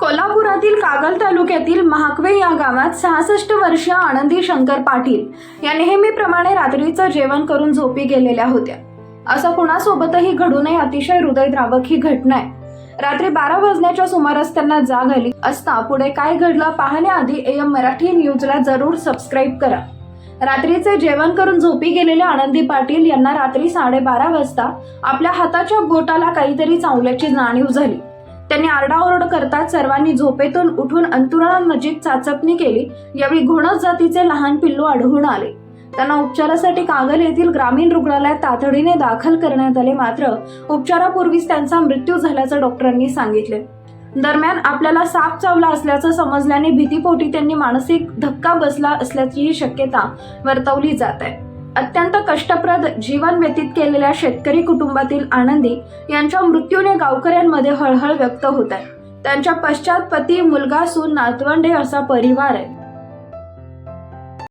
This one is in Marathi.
कोल्हापुरातील कागल तालुक्यातील महाकवे या गावात सहासष्ट वर्षीय आनंदी शंकर पाटील या नेहमीप्रमाणे रात्रीचं जेवण करून झोपी गेलेल्या होत्या. असं कुणासोबतही घडू नये अतिशय हृदयद्रावक ही घटना आहे. रात्री बारा वाजण्याच्या सुमारास त्यांना जाग आली असता पुढे काय घडलं पाहण्याआधी एम मराठी न्यूजला जरूर सबस्क्राईब करा. रात्रीचे जेवण करून झोपी गेलेले आनंदी पाटील यांना रात्री साडेबारा वाजता आपल्या हाताच्या बोटाला काहीतरी चावल्याची जाणीव झाली. त्यांनी आरडाओरड करताच सर्वांनी झोपेतून उठून अंतुरणानजीक चाचपणी केली. यावेळी घोणस जातीचे लहान पिल्लू आढळून आले. त्यांना उपचारासाठी कागल येथील ग्रामीण रुग्णालयात तातडीने दाखल करण्यात आले मात्र उपचारापूर्वीच त्यांचा मृत्यू झाल्याचं डॉक्टरांनी सांगितले. दरम्यान आपल्याला साप चावला असल्याचं समजल्याने भीतीपोटी त्यांनी मानसिक धक्का बसला असल्याचीही शक्यता वर्तवली जात आहे. अत्यंत कष्टप्रद जीवन व्यतीत केलेल्या शेतकरी कुटुंबातील आनंदी यांच्या मृत्यूने गावकऱ्यांमध्ये हळहळ व्यक्त होत आहे. त्यांच्या पश्चात पती मुलगा सून नातवंडे असा परिवार आहे.